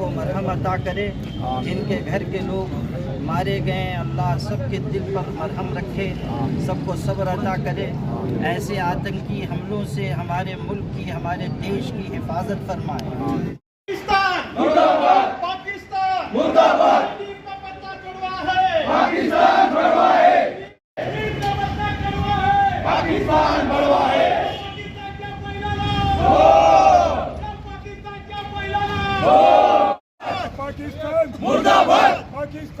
کو مرحم عطا کرے۔ جن کے گھر کے لوگ مارے گئے ہیں اللہ سب کے دل پر مرحم رکھے سب کو صبر عطا کرے۔ ایسے آتنکی حملوں سے ہمارے ملک کی ہمارے دیش کی حفاظت فرمائے۔ پاکستان! پاکستان!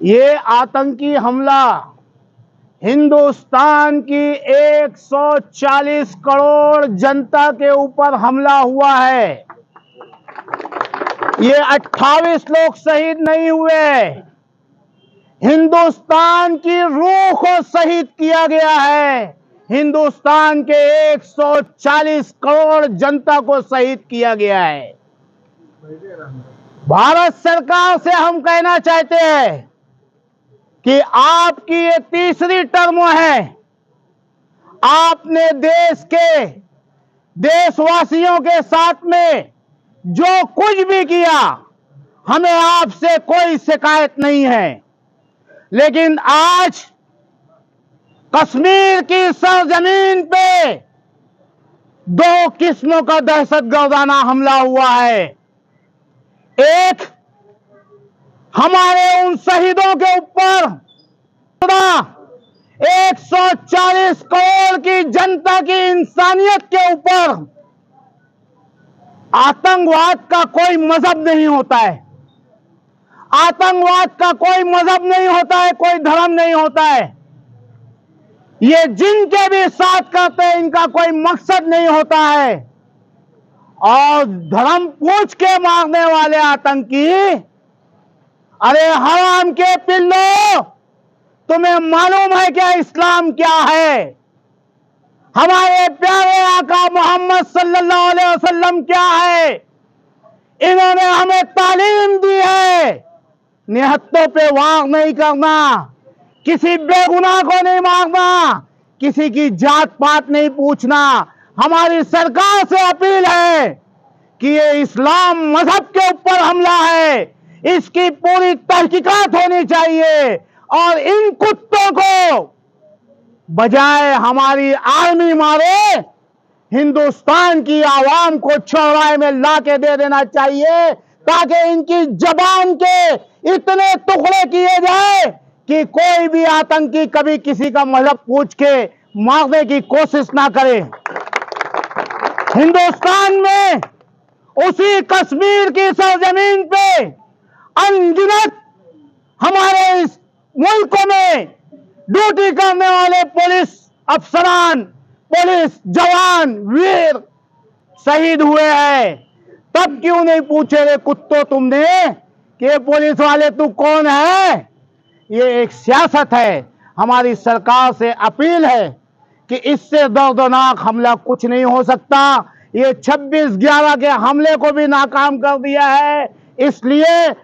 یہ آتنکی حملہ ہندوستان کی ایک سو چالیس کروڑ جنتا کے اوپر حملہ ہوا ہے۔ یہ اٹھائیس لوگ شہید نہیں ہوئے۔ ہندوستان کی روح کو شہید کیا گیا ہے۔ ہندوستان کے ایک سو چالیس کروڑ جنتا کو شہید کیا گیا ہے۔ بھارت سرکار سے ہم کہنا چاہتے ہیں کہ آپ کی یہ تیسری ٹرم ہے۔ آپ نے دیش کے دیش واسیوں کے ساتھ میں جو کچھ بھی کیا، ہمیں آپ سے کوئی شکایت نہیں ہے۔ لیکن آج کشمیر کی سرزمین پہ دو قسموں کا دہشت گردانہ حملہ ہوا ہے۔ ایک ہمارے ان شہیدوں کے اوپر ایک سو چالیس کروڑ کی جنتا کی انسانیت کے اوپر آتنگواد کا کوئی مذہب نہیں ہوتا ہے۔ آتنگواد کا کوئی مذہب نہیں ہوتا ہے، کوئی دھرم نہیں ہوتا ہے۔ یہ جن کے بھی ساتھ کرتے ہیں، ان کا کوئی مقصد نہیں ہوتا ہے۔ اور دھرم پوچھ کے مارنے والے آتنکی ارے حرام کے پلو، تمہیں معلوم ہے کہ اسلام کیا ہے؟ ہمارے پیارے آقا محمد صلی اللہ علیہ وسلم کیا ہے؟ انہوں نے ہمیں تعلیم دی ہے۔ نہتوں پہ واغ نہیں کرنا، کسی بے گناہ کو نہیں مانگنا، کسی کی جات پات نہیں پوچھنا۔ ہماری سرکار سے اپیل ہے کہ یہ اسلام مذہب کے اوپر حملہ اس کی پوری تحقیقات ہونی چاہیے اور ان کتوں کو بجائے ہماری آرمی مارے ہندوستان کی عوام کو چھوڑائے میں لا کے دے دینا چاہیے تاکہ ان کی زبان کے اتنے ٹکڑے کیے جائے کہ کوئی بھی آتنکی کبھی کسی کا مذہب پوچھ کے مارنے کی کوشش نہ کرے۔ ہندوستان میں اسی کشمیر کی سرزمین پہ انگنت ہمارے اس ملک میں ڈیوٹی کرنے والے پولیس افسران، پولیس جوان، ویر شہید ہوئے ہیں۔ تب کیوں نہیں پوچھے گے کتو تم نے کہ پولیس والے تو کون ہے یہ ایک سیاست ہے۔ ہماری سرکار سے اپیل ہے کہ اس سے دردناک حملہ کچھ نہیں ہو سکتا۔ یہ چھبیس گیارہ کے حملے کو بھی ناکام کر دیا ہے۔ اس لیے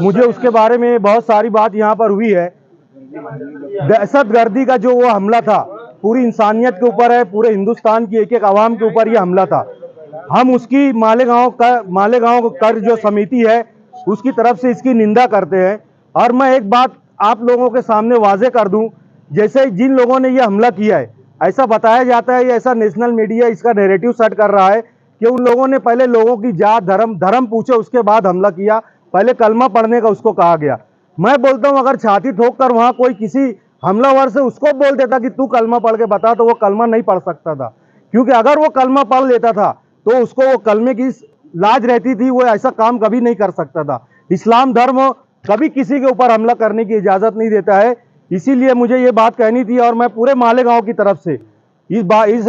مجھے اس کے بارے میں بہت ساری بات یہاں پر ہوئی ہے۔ دہشت گردی کا جو وہ حملہ تھا، پوری انسانیت کے اوپر ہے، پورے ہندوستان کی ایک ایک عوام کے اوپر یہ حملہ تھا۔ ہم اس کی مالیگاؤں کا مالیگاؤں کر جو سمیتی ہے، اس کی طرف سے اس کی نندہ کرتے ہیں۔ اور میں ایک بات آپ لوگوں کے سامنے واضح کر دوں، جیسے جن لوگوں نے یہ حملہ کیا ہے، ایسا بتایا جاتا ہے یا ایسا نیشنل میڈیا اس کا نیریٹیو سیٹ کر رہا ہے کہ ان لوگوں نے پہلے لوگوں کی جات دھرم دھرم پوچھے، اس کے بعد حملہ کیا۔ پہلے کلمہ پڑھنے کا اس کو کہا گیا۔ میں بولتا ہوں اگر چھاتی ٹھوک کر وہاں کوئی کسی حملہ ور سے اس کو بول دیتا کہ تو کلمہ پڑھ کے بتا تو وہ کلمہ نہیں پڑھ سکتا تھا۔ کیونکہ اگر وہ کلمہ پڑھ لیتا تھا تو اس کو وہ کلمے کی لاج رہتی تھی وہ ایسا کام کبھی نہیں کر سکتا تھا۔ اسلام دھرم کبھی کسی کے اوپر حملہ کرنے کی اجازت نہیں دیتا ہے۔ اسی لیے مجھے یہ بات کہنی تھی اور میں پورے مالے گاؤں کی طرف سے اس با اس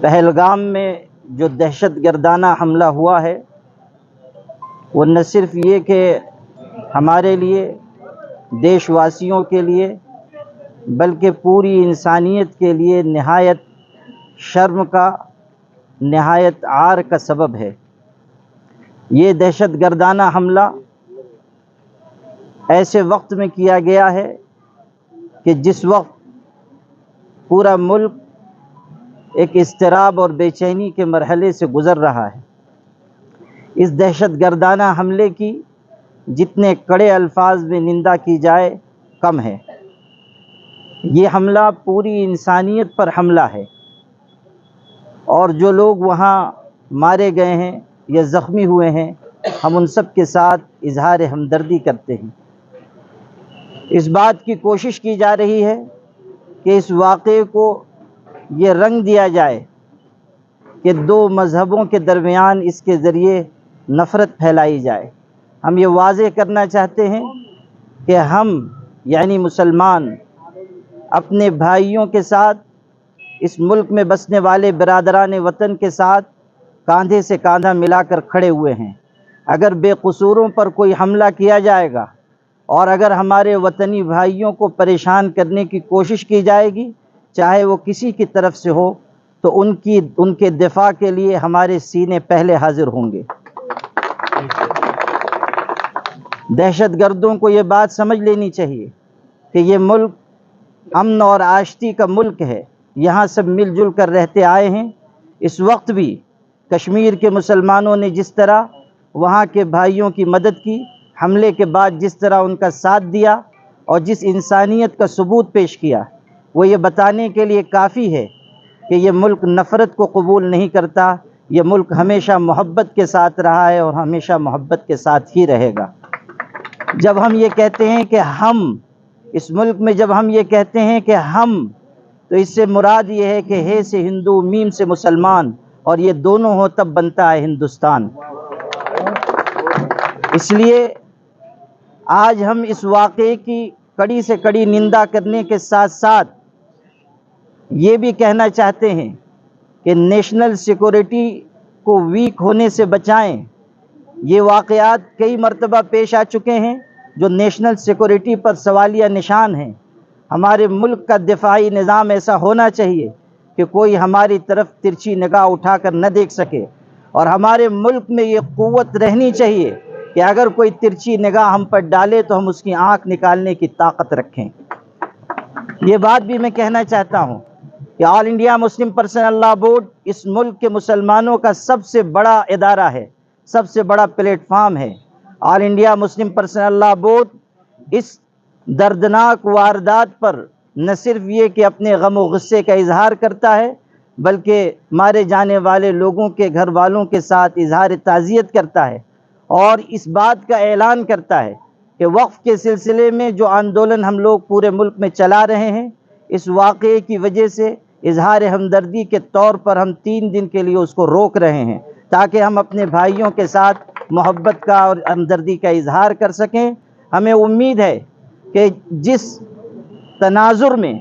پہلگام میں جو دہشت گردانہ حملہ ہوا ہے وہ نہ صرف یہ کہ ہمارے لیے دیش واسیوں کے لیے بلکہ پوری انسانیت کے لیے نہایت شرم کا، نہایت عار کا سبب ہے۔ یہ دہشت گردانہ حملہ ایسے وقت میں کیا گیا ہے کہ جس وقت پورا ملک ایک اضطراب اور بے چینی کے مرحلے سے گزر رہا ہے۔ اس دہشت گردانہ حملے کی جتنے کڑے الفاظ میں نندہ کی جائے، کم ہے۔ یہ حملہ پوری انسانیت پر حملہ ہے۔ اور جو لوگ وہاں مارے گئے ہیں یا زخمی ہوئے ہیں، ہم ان سب کے ساتھ اظہار ہمدردی کرتے ہیں۔ اس بات کی کوشش کی جا رہی ہے کہ اس واقعے کو یہ رنگ دیا جائے کہ دو مذہبوں کے درمیان اس کے ذریعے نفرت پھیلائی جائے۔ ہم یہ واضح کرنا چاہتے ہیں کہ ہم یعنی مسلمان اپنے بھائیوں کے ساتھ، اس ملک میں بسنے والے برادران وطن کے ساتھ کاندھے سے کاندھا ملا کر کھڑے ہوئے ہیں۔ اگر بے قصوروں پر کوئی حملہ کیا جائے گا اور اگر ہمارے وطنی بھائیوں کو پریشان کرنے کی کوشش کی جائے گی، چاہے وہ کسی کی طرف سے ہو، تو ان کی، ان کے دفاع کے لیے ہمارے سینے پہلے حاضر ہوں گے۔ دہشت گردوں کو یہ بات سمجھ لینی چاہیے کہ یہ ملک امن اور آشتی کا ملک ہے۔ یہاں سب مل جل کر رہتے آئے ہیں۔ اس وقت بھی کشمیر کے مسلمانوں نے جس طرح وہاں کے بھائیوں کی مدد کی، حملے کے بعد جس طرح ان کا ساتھ دیا اور جس انسانیت کا ثبوت پیش کیا، وہ یہ بتانے کے لیے کافی ہے کہ یہ ملک نفرت کو قبول نہیں کرتا۔ یہ ملک ہمیشہ محبت کے ساتھ رہا ہے اور ہمیشہ محبت کے ساتھ ہی رہے گا۔ جب ہم یہ کہتے ہیں کہ ہم اس ملک میں جب ہم یہ کہتے ہیں کہ ہم، تو اس سے مراد یہ ہے کہ ہے سے ہندو، میم سے مسلمان، اور یہ دونوں ہو تب بنتا ہے ہندوستان۔ اس لیے آج ہم اس واقعے کی کڑی سے کڑی نندہ کرنے کے ساتھ ساتھ یہ بھی کہنا چاہتے ہیں کہ نیشنل سیکورٹی کو ویک ہونے سے بچائیں۔ یہ واقعات کئی مرتبہ پیش آ چکے ہیں۔ جو نیشنل سیکورٹی پر سوالیہ نشان ہیں، ہمارے ملک کا دفاعی نظام ایسا ہونا چاہیے کہ کوئی ہماری طرف ترچھی نگاہ اٹھا کر نہ دیکھ سکے۔ اور ہمارے ملک میں یہ قوت رہنی چاہیے کہ اگر کوئی ترچھی نگاہ ہم پر ڈالے تو ہم اس کی آنکھ نکالنے کی طاقت رکھیں۔ یہ بات بھی میں کہنا چاہتا ہوں کہ all India Muslim personal law board اس ملک کے مسلمانوں کا سب سے بڑا ادارہ ہے، سب سے بڑا پلیٹ فارم ہے۔ All India Muslim personal law board اس دردناک واردات پر نہ صرف یہ کہ اپنے غم و غصے کا اظہار کرتا ہے، بلکہ مارے جانے والے لوگوں کے گھر والوں کے ساتھ اظہار تعزیت کرتا ہے اور اس بات کا اعلان کرتا ہے کہ وقف کے سلسلے میں جو آندولن ہم لوگ پورے ملک میں چلا رہے ہیں، اس واقعے کی وجہ سے اظہار ہمدردی کے طور پر ہم تین دن کے لیے اس کو روک رہے ہیں تاکہ ہم اپنے بھائیوں کے ساتھ محبت کا اور ہمدردی کا اظہار کر سکیں۔ ہمیں امید ہے کہ جس تناظر میں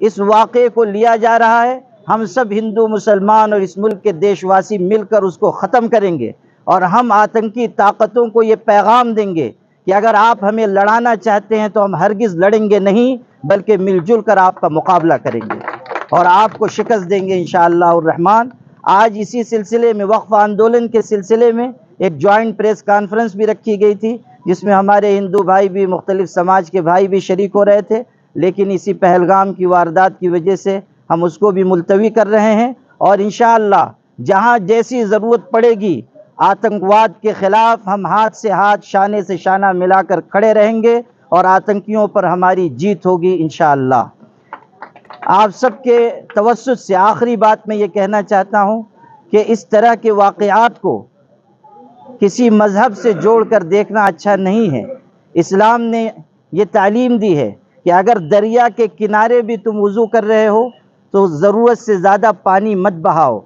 اس واقعے کو لیا جا رہا ہے، ہم سب ہندو، مسلمان اور اس ملک کے دیش واسی مل کر اس کو ختم کریں گے اور ہم آتنکی طاقتوں کو یہ پیغام دیں گے کہ اگر آپ ہمیں لڑانا چاہتے ہیں تو ہم ہرگز لڑیں گے نہیں، بلکہ مل جل کر آپ کا مقابلہ کریں گے۔ اور آپ کو شکست دیں گے انشاءاللہ الرحمن۔ آج اسی سلسلے میں، وقف آندولن کے سلسلے میں ایک جوائنٹ پریس کانفرنس بھی رکھی گئی تھی، جس میں ہمارے ہندو بھائی بھی، مختلف سماج کے بھائی بھی شریک ہو رہے تھے۔ لیکن اسی پہلگام کی واردات کی وجہ سے ہم اس کو بھی ملتوی کر رہے ہیں۔ اور انشاءاللہ، جہاں جیسی ضرورت پڑے گی، آتنکواد کے خلاف ہم ہاتھ سے ہاتھ، شانے سے شانہ ملا کر کھڑے رہیں گے اور آتنکیوں پر ہماری جیت ہوگی انشاءاللہ۔ آپ سب کے توسط سے آخری بات میں یہ کہنا چاہتا ہوں کہ اس طرح کے واقعات کو کسی مذہب سے جوڑ کر دیکھنا اچھا نہیں ہے۔ اسلام نے یہ تعلیم دی ہے کہ اگر دریا کے کنارے بھی تم وضو کر رہے ہو تو ضرورت سے زیادہ پانی مت بہاؤ۔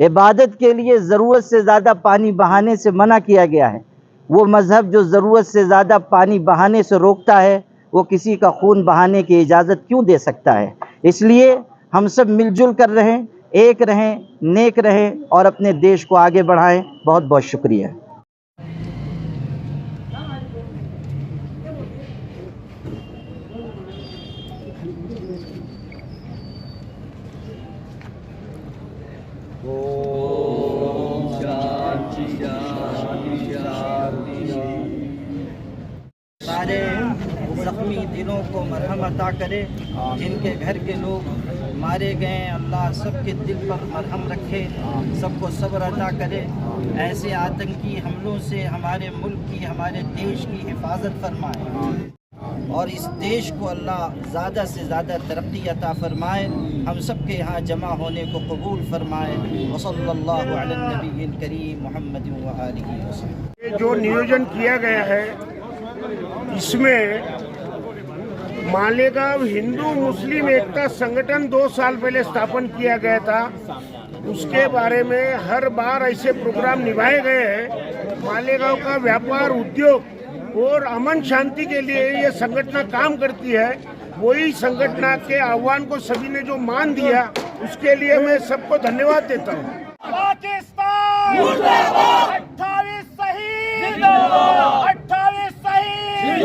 عبادت کے لیے ضرورت سے زیادہ پانی بہانے سے منع کیا گیا ہے۔ وہ مذہب جو ضرورت سے زیادہ پانی بہانے سے روکتا ہے، وہ کسی کا خون بہانے کی اجازت کیوں دے سکتا ہے؟ اس لیے ہم سب مل جل کر رہیں، ایک رہیں، نیک رہیں اور اپنے دیش کو آگے بڑھائیں۔ بہت بہت شکریہ۔ کو مرہم عطا کرے۔ جن کے گھر کے لوگ مارے گئے ہیں اللہ سب کے دل پر مرہم رکھے، سب کو صبر عطا کرے۔ ایسے آتنکی حملوں سے ہمارے ملک کی، ہمارے دیش کی حفاظت فرمائے۔ اور اس دیش کو اللہ زیادہ سے زیادہ ترقی عطا فرمائے۔ ہم سب کے یہاں جمع ہونے کو قبول فرمائے۔ وصلی اللہ علی النبی الکریم محمد و آلہ وسلم جو نیوجن کیا گیا ہے، اس میں مالیگاؤں ہندو مسلم ایکتا سنگٹن دو سال پہلے استھاپن کیا گیا تھا۔ اس کے بارے میں ہر بار ایسے پروگرام نبھائے گئے ہیں۔ مالیگاؤں کا ویاپار ادیوگ اور امن شانتی کے لیے یہ سنگٹنا کام کرتی ہے۔ وہی سنگٹنا کے آوان کو سبھی نے جو مان دیا اس کے لیے میں سب کو دھنیہ واد دیتا ہوں۔ پاکستان! اٹھاویس صحیح! اٹھاویس صحیح!